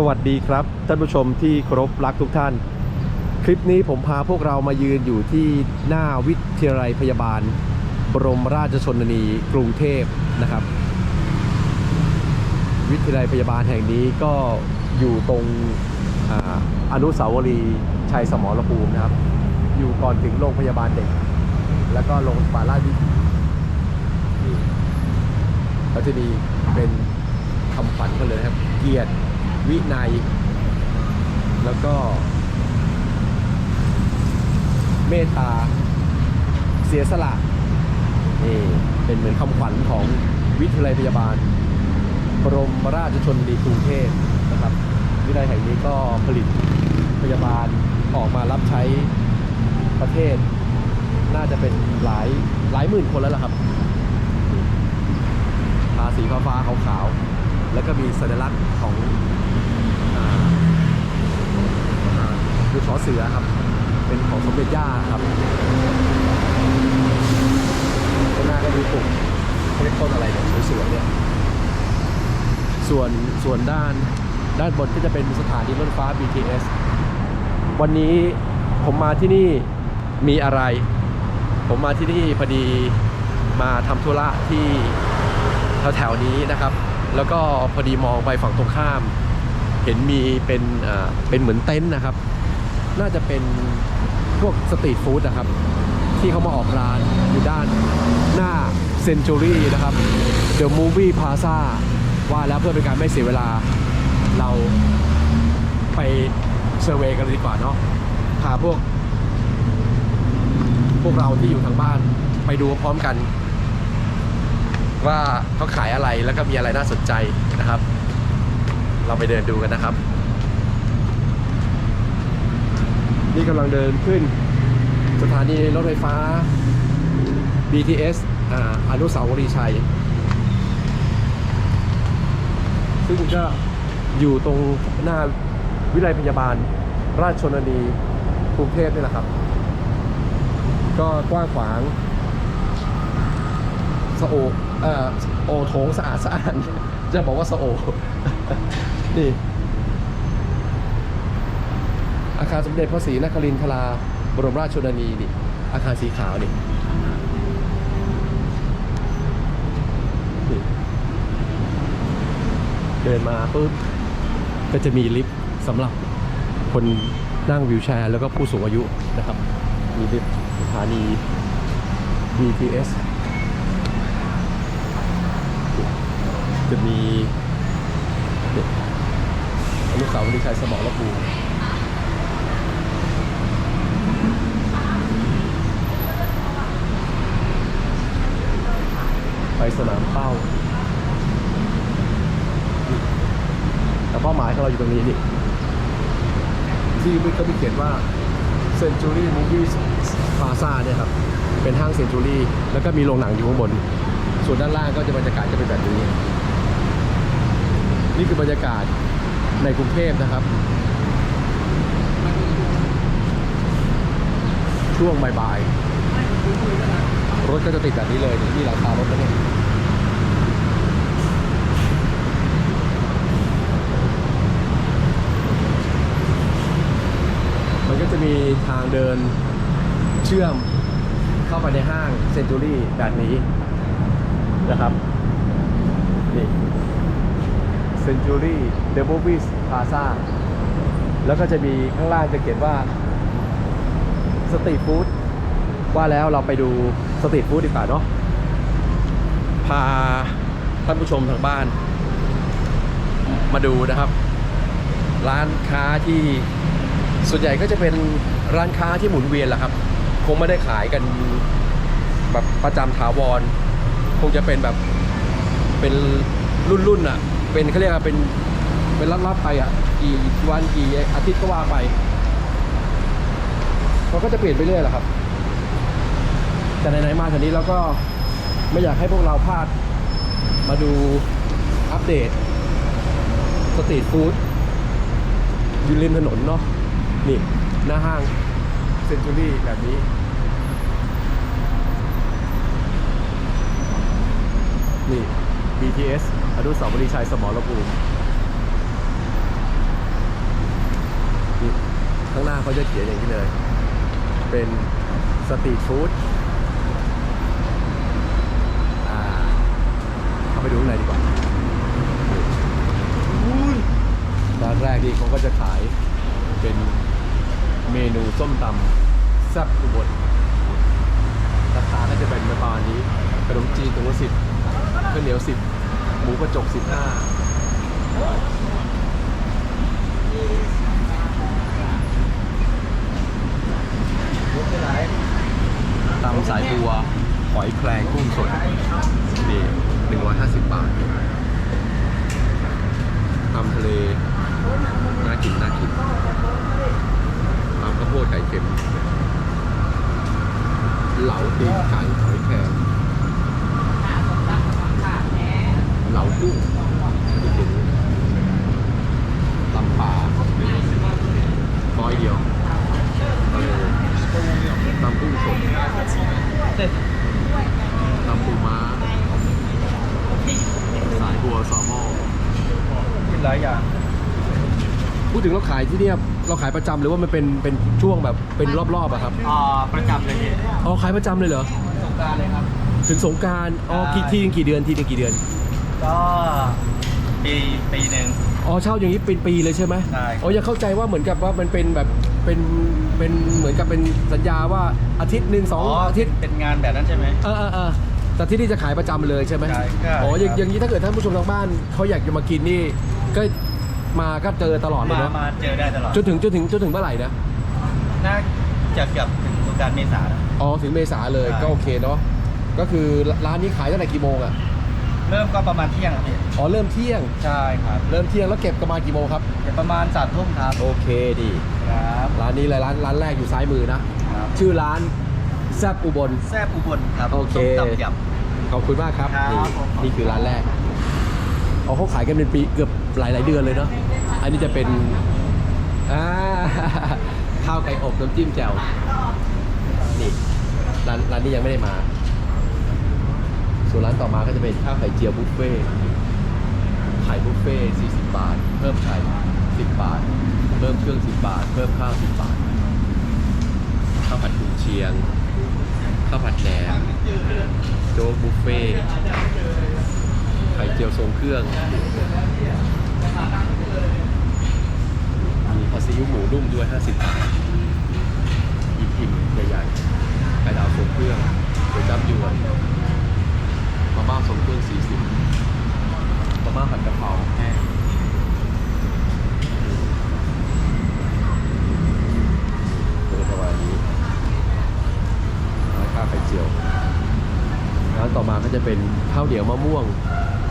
สวัสดีครับ ท่านผู้ชมที่เคารพรักทุกท่าน คลิปนี้ผมพาพวกเรามายืนอยู่ที่หน้าวิทยาลัยพยาบาล บรมราชชนนีกรุงเทพนะครับ วิทยาลัยพยาบาลแห่งนี้ก็อยู่ตรงออนุสาวรีย์ชัยสมรภูมินะครับ อยู่ก่อนถึงโรงพยาบาลเด็ก แล้วก็โรงพยาบาลราชวิถีนี่เขาจะมีเป็นคำขวัญกันเลยนะครับ เกียรติ วินัย แล้วก็ เมตตา เสียสละนี่เป็นเหมือนคำขวัญของวิทยาลัยพยาบาลบรมราชชนนีกรุงเทพนะครับ วิทยาลัยแห่งนี้ก็ผลิตพยาบาลออกมารับใช้ประเทศ น่าจะเป็นหลายหลายหมื่นคนแล้วล่ะครับทาสีฟ้าฟ้าขาวขาวๆ แล้วก็มีสัญลักษณ์ของคือชอเสือครับ เป็นของสมเด็จย่าครับข้างหน้าก็มีปลูกเขาเรียกต้นอะไรเนี่ยสวยๆเนี่ยส่วนส่วนด้านด้านบนก็จะเป็นสถานีรถไฟฟ้า BTS วันนี้ผมมาที่นี่มีอะไร ผมมาที่นี่พอดีมาทำธุระที่แถวๆนี้นะครับ แล้วก็พอดีมองไปฝั่งตรงข้าม เห็นมีเป็นเป็นเหมือนเต็นท์นะครับ น่าจะเป็นพวกสตรีทฟู้ดนะครับ ที่เขามาออกร้านอยู่ด้านหน้าเซนจูรี่นะครับ The Movie Plaza ว่าแล้วเพื่อเป็นการไม่เสียเวลาเราไปเซอร์เวยกันดีกว่าเนาะพาพวก พวกเราที่อยู่ทางบ้านไปดูพร้อมกัน ว่าเขาขายอะไรแล้วก็มีอะไรน่าสนใจนะครับ เราไปเดินดูกันนะครับ นี่กำลังเดินขึ้น สถานีรถไฟฟ้า BTS อ่าอนุสาวรีย์ชัย ซึ่งก็อยู่ตรงหน้าวิทยาลัยพยาบาล ราชชนนีกรุงเทพนี่แหละครับ ก็กว้างขวางสะโอเอ่อ โอโถงสะอาดสะอาดจะบอกว่าสะโอนี่อาคารสมเด็จพระศรีนครินทราบรมราชชนนีนี่ อาคารสีขาวนี่นี่เดินมาปุ๊บก็จะมีลิฟต์สำหรับคนนั่งวิวแชร์แล้วก็ผู้สูงอายุนะครับ มีลิฟต์สถานี BTS จะมีเนี่ยอนุสาวรีย์ชัยสมรภูมิไปสนามเป้า แต่เป้าหมายของเราอยู่ตรงนี้นี่ที่มันก็มีเขียนว่า Century Movies Plaza เนี่ยครับ เป็นห้าง Century แล้วก็มีโรงหนังอยู่ข้างบน ส่วนด้านล่างก็จะบรรยากาศจะเป็นแบบนี้ นี่คือบรรยากาศในกรุงเทพนะครับ ช่วงบ่ายๆรถก็จะติดแบบนี้เลยนี่หลังคารถนะเนี่ยมันก็จะมีทางเดินเชื่อมเข้าไปในห้างเซนจูรี่แบบนี้นะครับนี่ เซนจูรี่เดบิวิสพาซาแล้วก็จะมีข้างล่างจะเขียนว่าสตรีทฟู้ดว่าแล้วเราไปดูสตรีทฟู้ดดีกว่าเนาะพาท่านผู้ชมทางบ้าน มาดูนะครับ ร้านค้าที่ส่วนใหญ่ก็จะเป็นร้านค้าที่หมุนเวียนแหละครับ คงไม่ได้ขายกันแบบประจำถาวร คงจะเป็นแบบเป็นรุ่นรุ่นๆอะ เป็นเขาเรียกว่าเป็นเป็นรัดๆไปอะกี่วันกี่อาทิตย์ก็ว่าไปเขาก็จะเปลี่ยนไปเรื่อยแหละครับ แต่ไหนๆมาแถวนี้เราก็ไม่อยากให้พวกเราพลาดมาดูอัปเดตสตรีทฟู้ดอยู่ริมถนนเนาะนี่ หน้าห้างเซนจูรี่แบบนี้ นี่ BTS อนุสาวรีย์ชัยสมรภูมิเขาจะเขียนอย่างนี้เลย เป็นสตรีทฟู้ดอ่าเข้าไปดูข้างในดีกว่าร้านแรกนี่เขาก็จะขายเป็นเมนูส้มตำแซ่บอุบลราคาก็จะเป็นประมาณนี้ขนมจีนถุงละสิบข้าวเหนียวสิบ หมูกระจกสิบห้าตำสายบัว หอยแครงกุ้งสดนี่หนึ่งร้อยห้าสิบบาทตำทะเล น่ากิน น่ากินตำข้าวโพดไข่เค็ม เหลาตีนไก่หอยแครงเหลากุ้งนี่เป็นตำป่าน้อยเดียวทะเลตำกุ้งสด ตำปูม้า สายบัวซอมอ กิน หลายอย่าง พูดถึงเราขายที่เนี่ยเราขายประจำหรือว่ามันเป็นเป็นช่วงแบบเป็นรอบๆอะครับอ่าประจำเลยพี่อ๋อขายประจำเลยเหรอสงกรารเลยครับ ถึงสงกรารอ๋อใช่กี่ทีนึงกี่เดือนทีนึงกี่เดือนก็ปีปีหนึ่ง อ๋อเช่าอย่างนี้เป็นปีเลยใช่ไหมใช่ อ๋อยังเข้าใจว่าเหมือนกับว่ามันเป็นแบบเป็นเป็นเหมือนกับเป็นสัญญาว่าอาทิตย์หนึ่งสองอาทิตย์ เป็นงานแบบนั้นใช่ไหม เออเออเออแต่ที่นี่จะขายประจำเลยใช่ไหมใช่ใช่อ๋ออย่างครับอย่างนี้ถ้าเกิดท่านผู้ชมทางบ้านเขาอยากจะมากินนี่ ก็มาก็เจอตลอดเลยมาเนาะมาเจอได้ตลอดจนถึงจนถึงจนถึงเมื่อไหร่นะน่าจะเกือบถึงสงกรารเมษาแล้ว อ๋อถึงเมษาเลยใช่ ก็โอเคเนาะก็คือร้านนี้ขายตั้งแต่กี่โมงอะเริ่มก็ประมาณเที่ยงครับพี่อ๋อเริ่มเที่ยง ใช่ครับเริ่มเที่ยงแล้วเก็บกันมากี่โมงครับ เดี๋ยวประมาณสามทุ่มครับโอเคดีครับร้านนี้เลยร้านร้านแรกอยู่ซ้ายมือนะ ครับชื่อร้านแซบอุบล แซ่บอุบลครับโอเค ส้มตำย ขอบคุณมากครับครับนี่ผม นี่คือร้านแรก อ๋อเขาขายกันเป็นปีเกือบหลายหลาย ๆ เดือนเลยเนาะ อันนี้จะเป็นอ่าข้าวไก่อบน้ำจิ้มแจ่ว นี่ร้านร้านนี้ยังไม่ได้มา ส่วนร้านต่อมาก็จะเป็นข้าวไข่เจียวบุฟเฟ่ต์ไข่บุฟเฟ่40 บาท เพิ่มไข่10 บาท เพิ่มเครื่อง 10 บาท เพิ่มข้าว 10 บาท ข้าวผัดกุนเชียง ข้าวผัดแหนมโจ๊กบุฟเฟ่ ไข่เจียวทรงเครื่อง มีผัดซีอิ๊วหมูนุ่มด้วย 50 บาทอิ่มๆใหญ่ๆไข่ดาวทรงเครื่องก๋วยจั๊บยวนมาม่าทรงเครื่อง 40มาม่าผัดกะเพราแห้งประมาณนี้ร้านข้าวไข่เจียวร้านต่อมาก็จะเป็นข้าวเหนียวมะม่วง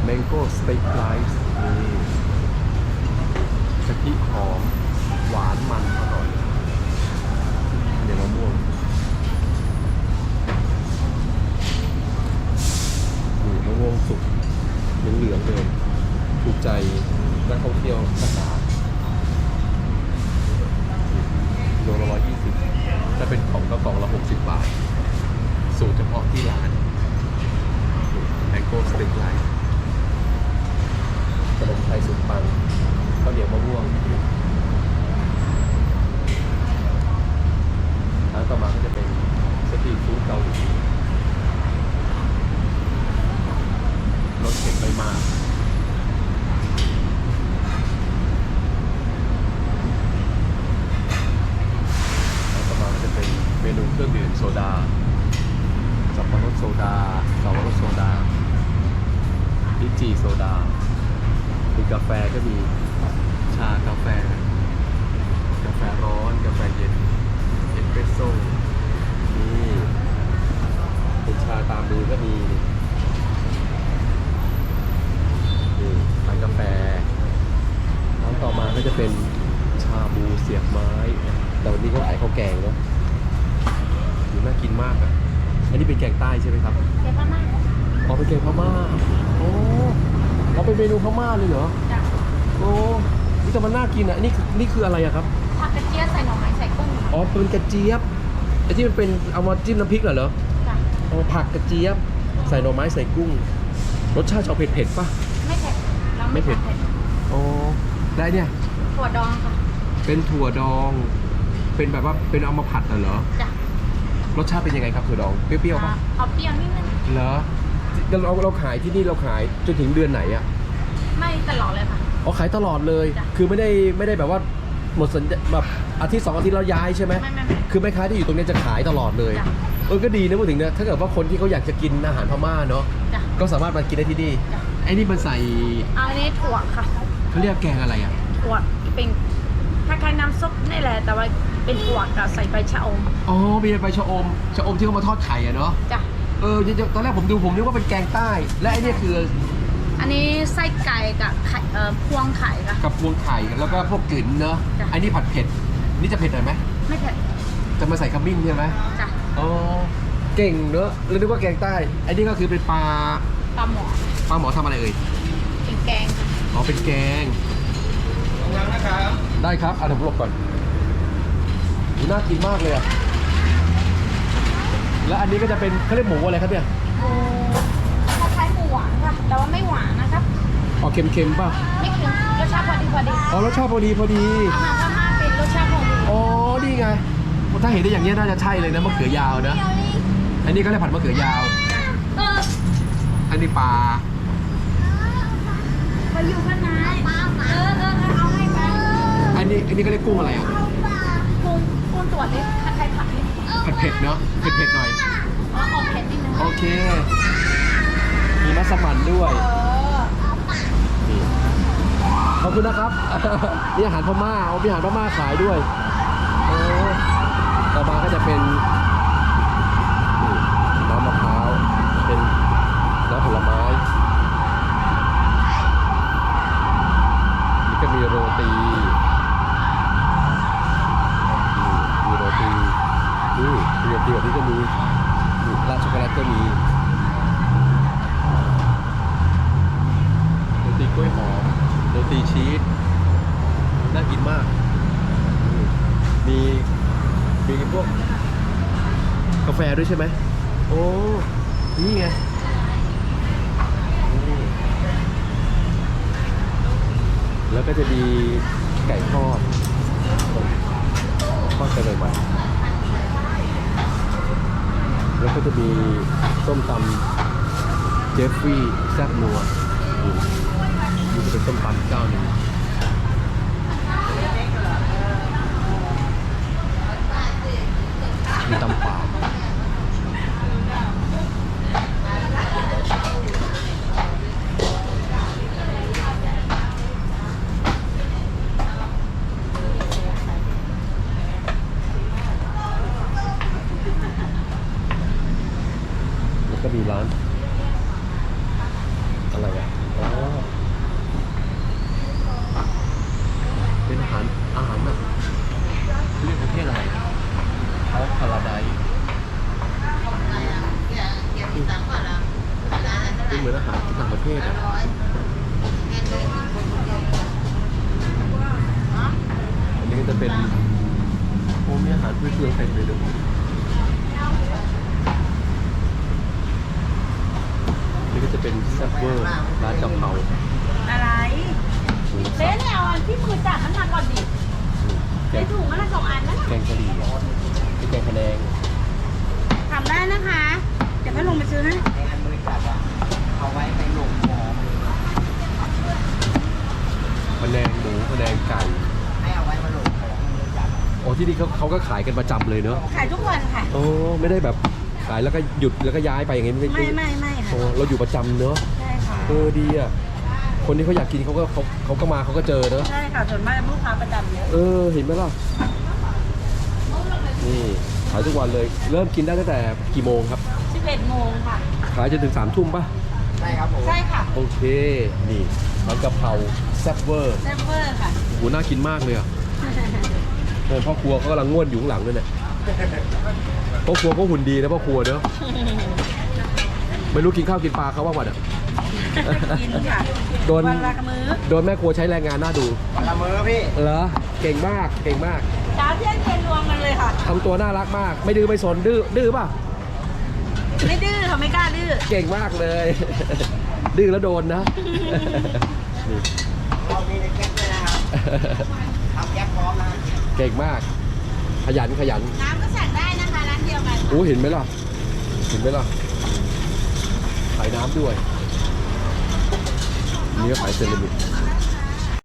Mango Steak Rice นี่กะทิหอม หวานมันอร่อยเหนียวมะม่วงนี่มะม่วงสุกเหลืองๆเลยถูกใจนักท่องเที่ยวนักหนาโลละร้อยยี่สิบถ้าเป็นของก็กล่องละหกสิบบาท สูตรเฉพาะที่ร้าน Mango Steak Rice ขนมไทยสุดปังข้าวเหนียวมะม่วงร้านต่อมาก็จะเป็นสตรีทฟู้ดเกาหลีรสเผ็ดไม่มากร้านต่อมาก็จะเป็นเมนูเครื่องดื่มโซดา สับปะรดโซดาสับปะรดโซดาลิจีโซดา มีกาแฟก็มีชากาแฟ กาแฟร้อน กาแฟเย็นเอสเปรสโซ่นี่เป็นชาตามมือก็มีนี่ร้านกาแฟร้านต่อมาก็จะเป็นชาบูเสียบไม้ แต่วันนี้เขาขายข้าวแกงเนาะดูน่ากินมากอะ อันนี้เป็นแกงใต้ใช่ไหมครับเดี๋ยวมาม่าอ๋อเป็นแกงพม่าโอ้ อ๋อเป็นเมนูพม่าเลยเหรอจ้ะโอ้นี่แต่มันน่ากินอะนี่คือนี่คืออะไรอะครับผักกระเจี๊ยบใส่หน่อไม้ใส่กุ้งอ๋อเป็นกระเจี๊ยบไอ้ที่มันเป็นเอามาจิ้มน้ำพริกเหรอเหรอจ้ะอ๋อผักกระเจี๊ยบ ใส่หน่อไม้ใส่กุ้ง รสชาติจะออกเผ็ดๆป่ะ ไม่เผ็ดเราไม่ไม่เผ็เผ็ดดอ๋อได้เนี่ยถั่วดองค่ะเป็นถั่วดอง เป็นแบบว่าเป็นเอามาผัดน่ะเหรอจ้ะรสชาติเป็นยังไงครับถั่วดองเปรี้ยวๆป่ะเอาเปรี้ยวนิดนึงเหรอ เราเราขายที่นี่เราขายจนถึงเดือนไหนอะไม่ตลอดเลยค่ะ อ๋อขายตลอดเลย จ้ะ คือไม่ได้ไม่ได้แบบว่าหมดสัญญาแบบอาทิตย์สองอาทิตย์แล้วย้ายใช่ไหม ไม่ไม่ไม่ คือแม่ค้าที่อยู่ตรงเนี้ยจะขายตลอดเลย จ้ะ เออก็ดีนะพูดถึงเนี่ยถ้าเกิดว่าคนที่เขาอยากจะกินอาหารพม่าเนาะจ้ะ ก็สามารถมากินได้ที่นี่จ้ะ ไอ้นี่มันใส่เอาอันนี้ถั่วค่ะเขาเรียกแกงอะไรอะถั่วเป็นคล้ายๆน้ำซุปนี่แหละแต่ว่าเป็นถั่วกับใส่ใบชะอมอ๋อมีใบชะอมชะอมที่เขามาทอดไข่อะเนาะจ้ะ เออเดี๋ยวๆตอนแรกผมดูผมนึกว่าเป็นแกงใต้ และไอ้เนี่ยคืออันนี้ไส้ไก่กับไข่เอ่อพวงไข่ค่ะ กับพวงไข่แล้วก็พวกกลิ่นเนาะจ้ะไอ้นี่ผัดเผ็ดนี่จะเผ็ดหน่อยไหมไม่เผ็ดจะมาใส่ขมิ้นใช่ไหมจ้ะอ๋อเก่งเนอะแล้วนึกว่าแกงใต้ไอ้นี่ก็คือเป็นปลาปลาหมอปลาหมอทำอะไรเอ่ยเป็นแกงค่ะอ๋อเป็นแกงระวังนะครับได้ครับเอาเดี๋ยวผมหลบก่อนโหน่ากินมากเลยอะ แล้วอันนี้ก็จะเป็นเขาเรียกหมูอะไรครับเนี่ยหมูคล้ายๆหมูหวานค่ะ แต่ว่าไม่หวานนะครับอ๋อเค็มๆป่ะไม่เค็มรสชาติพอดีพอดีอ๋อรสชาติพอดีพอดีอาหารพม่าเป็นรสชาติพอดีอ๋อนี่ไงถ้าเห็นได้อย่างนี้ยน่าจะใช่เลยนะมะเขือยาวนะ อันนี้ก็เรียกผัดมะเขือยาว เอออันนี้ปลามาอยู่ข้างในเออเออเอาให้ไปอันนี้อันนี้ก็เรียกกุ้งอะไรอะกุ้งกุ้งตัวเล็กคล้ายๆผักนิ ดผัดเผ็ดเนาะเผ็ดๆหน่อยอ๋อออกเผ็ดนิดนึงโอเค มีมัสมั่นด้วย เออนี่ขอบคุณนะครับ นี่อาหารพม่าเอามีอาหารพม่าขายด้วยโอ้ต่อมาก็จะเป็นนี่น้ำมะพร้าว เป็นน้ำผลไม้ นี่ก็มีโรตีนี่มีโรตี นี่มีโรตีแบบนี้ก็มีนี่ราดช็อกโกแลตก็มี โรตีกล้วยหอม โรตีชีส น่ากินมาก มี มีพวก กา แฟด้วยใช่ไหมโอ้นี่ไงแล้วก็จะมีไก่ทอดทอดไปใหม่ๆแล้วก็จะมีส้มตำเจฟฟี่แซ่บนัวนี่นี่จะเป็นส้มตำเจ้าหนึ่งมีตำป่า แล้วก็มีร้าน อะไรอะ อ๋อ เป็นอาหารอาหารแบบเรียกประเทศอะไรเขา พาราไดเป็นเหมือนอาหารต่างประเทศอะอันนี้ก็จะเป็นโอ้มีอาหารพื้นเมืองเต็มเลยดูนี่ก็จะเป็นแซ่บเวอร์ร้านกะเพราอะไรหมูเบสับสเนี่ยเอาอันที่มือจับมันมาก่อนดิแกได้งถุงมันละสองอันนะแกงกะหรี่เป็นแกงพะแนงทำได้นะคะ เดี๋ยวแม่ลงไปซื้อให้ในอันบริษัทอะเอาไว้ในหลุมหมอพะแนงหมูพะแนงไก่ ให้เอาไว้มาหลุมของบริษัทโอ้ที่นี่เขาเขาก็ขายกันประจำเลยเนอะขายทุกวันค่ะ โอ้ไม่ได้แบบขายแล้วก็หยุดแล้วก็ย้ายไปอย่างงี้ไม่ไม่ไม่ไม่โอ้ค่ะเราอยู่ประจำเนอะใช่ค่ะเออดีอะคนที่เขาอยากกินเขาก็เขาเขาก็มาเขาก็เจอเนอะใช่ค่ะส่วนมากลูกค้าประจำเยอะเออเห็นไหมล่ะ นี่ขายทุกวันเลย เริ่มกินได้ตั้งแต่กี่โมงครับ 11โมงค่ะ ขายจนถึงสามทุ่มป่ะใช่ครับผมใช่ค่ะโอเค นี่ร้านกะเพราแซ่บเวอร์เซฟเวอร์ค่ะโหน่ากินมากเลยอะเออพ่อครัวเขากำลังง่วนอยู่ข้างหลังด้วยเนี่ยพ่อครัวก็หุ่นดีนะพ่อครัวเนอะไม่รู้กินข้าวกินปลาเขาว่าวันอะ กินค่ะโดน วันละมื้อโดนแม่ครัวใช้แรงงานหน้าดู วันละมื้อพี่ เหรอ เก่งมาก เก่งมาก ค่ะ ทำตัวน่ารักมาก ไม่ดื้อไม่สนดื้อดื้อป่ะ ไม่ดื้อค่ะไม่กล้าดื้อ เก่งมากเลย ดื้อแล้วโดนนะนี่เรามีในแก๊ปด้วยนะครับทำแก๊ปพร้อมนะเก่งมาก ขยันขยันน้ำก็สั่งได้นะคะร้านเดียวกันโอ้เห็นไหมล่ะ เห็นไหมล่ะ ขายน้ำด้วย นี่ก็ขายเซรามิก